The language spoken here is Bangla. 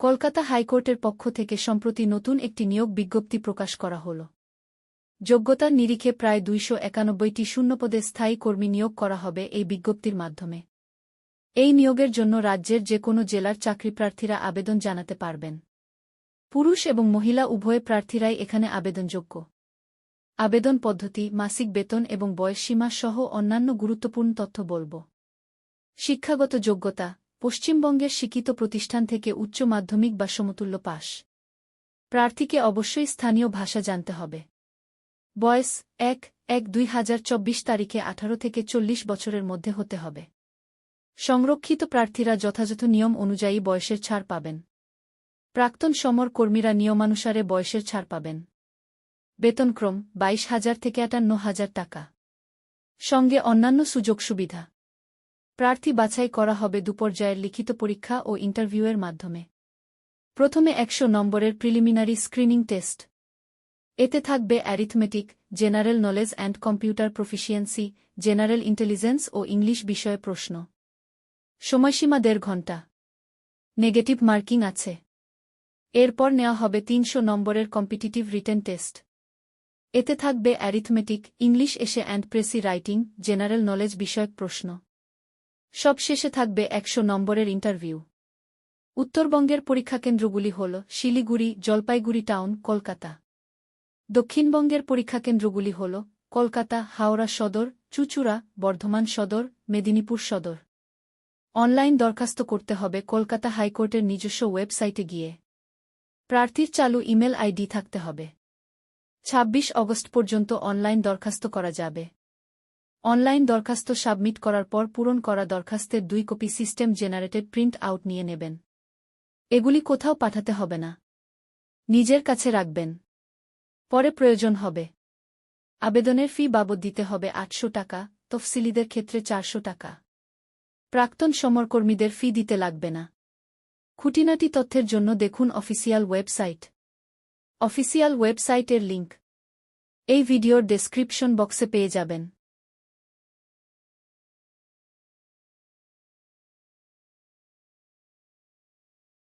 কলকাতা হাইকোর্টের পক্ষ থেকে সম্প্রতি নতুন একটি নিয়োগ বিজ্ঞপ্তি প্রকাশ করা হল। যোগ্যতার নিরিখে প্রায় দুইশো একানব্বইটি শূন্যপদে স্থায়ী কর্মী নিয়োগ করা হবে এই বিজ্ঞপ্তির মাধ্যমে। এই নিয়োগের জন্য রাজ্যের যে কোনো জেলার চাকরিপ্রার্থীরা আবেদন জানাতে পারবেন। পুরুষ এবং মহিলা উভয় প্রার্থীরাই এখানে আবেদনযোগ্য। আবেদন পদ্ধতি, মাসিক বেতন এবং বয়সসীমা সহ অন্যান্য গুরুত্বপূর্ণ তথ্য বলব। শিক্ষাগত যোগ্যতা পশ্চিমবঙ্গের শিক্ষিত প্রতিষ্ঠান থেকে উচ্চ মাধ্যমিক বা সমতুল্য পাশ। প্রার্থীকে অবশ্যই স্থানীয় ভাষা জানতে হবে। বয়স এক এক, দুই হাজার চব্বিশ তারিখে আঠারো থেকে চল্লিশ বছরের মধ্যে হতে হবে। সংরক্ষিত প্রার্থীরা যথাযথ নিয়ম অনুযায়ী বয়সের ছাড় পাবেন। প্রাক্তন সমর কর্মীরা নিয়মানুসারে বয়সের ছাড় পাবেন। বেতনক্রম বাইশ হাজার থেকে আটান্ন হাজার টাকা। সঙ্গে অন্যান্য সুযোগ সুবিধা। প্রার্থী বাছাই করা হবে দুপর্যায়ের লিখিত পরীক্ষা ও ইন্টারভিউয়ের মাধ্যমে। প্রথমে একশো নম্বরের প্রিলিমিনারি স্ক্রিনিং টেস্ট। এতে থাকবে arithmetic, general knowledge and computer proficiency, general intelligence O English বিষয়ে প্রশ্ন। সময়সীমা দেড় ঘণ্টা নেগেটিভ মার্কিং আছে। এরপর নেওয়া হবে তিনশো নম্বরের কম্পিটিটিভ রিটেন টেস্ট। এতে থাকবে arithmetic, English essay and precis writing, general knowledge বিষয়ক প্রশ্ন। সব শেষে থাকবে একশো নম্বরের ইন্টারভিউ। উত্তরবঙ্গের পরীক্ষাকেন্দ্রগুলি হল শিলিগুড়ি, জলপাইগুড়ি টাউন, কলকাতা। দক্ষিণবঙ্গের পরীক্ষাকেন্দ্রগুলি হল কলকাতা, হাওড়া সদর, চুচুড়া, বর্ধমান সদর, মেদিনীপুর সদর। অনলাইন দরখাস্ত করতে হবে কলকাতা হাইকোর্টের নিজস্ব ওয়েবসাইটে গিয়ে। প্রার্থীর চালু ইমেল আইডি থাকতে হবে। ২৬ অগস্ট পর্যন্ত অনলাইন দরখাস্ত করা যাবে। অনলাইন দরখাস্ত সাবমিট করার পর পূরণ করা দরখাস্তের দুই copy system generated print out নিয়ে নেবেন। এগুলি কোথাও পাঠাতে হবে না। নিজের কাছে রাখবেন। পরে প্রয়োজন হবে। আবেদনের ফি বাবদ দিতে হবে আটশো টাকা, তফসিলিদের ক্ষেত্রে চারশো টাকা। প্রাক্তন সমরকর্মীদের ফি দিতে লাগবে না। খুঁটিনাটি তথ্যের জন্য দেখুন অফিসিয়াল ওয়েবসাইট। অফিসিয়াল ওয়েবসাইটের লিঙ্ক এই ভিডিওর ডেসক্রিপশন বক্সে পেয়ে যাবেন।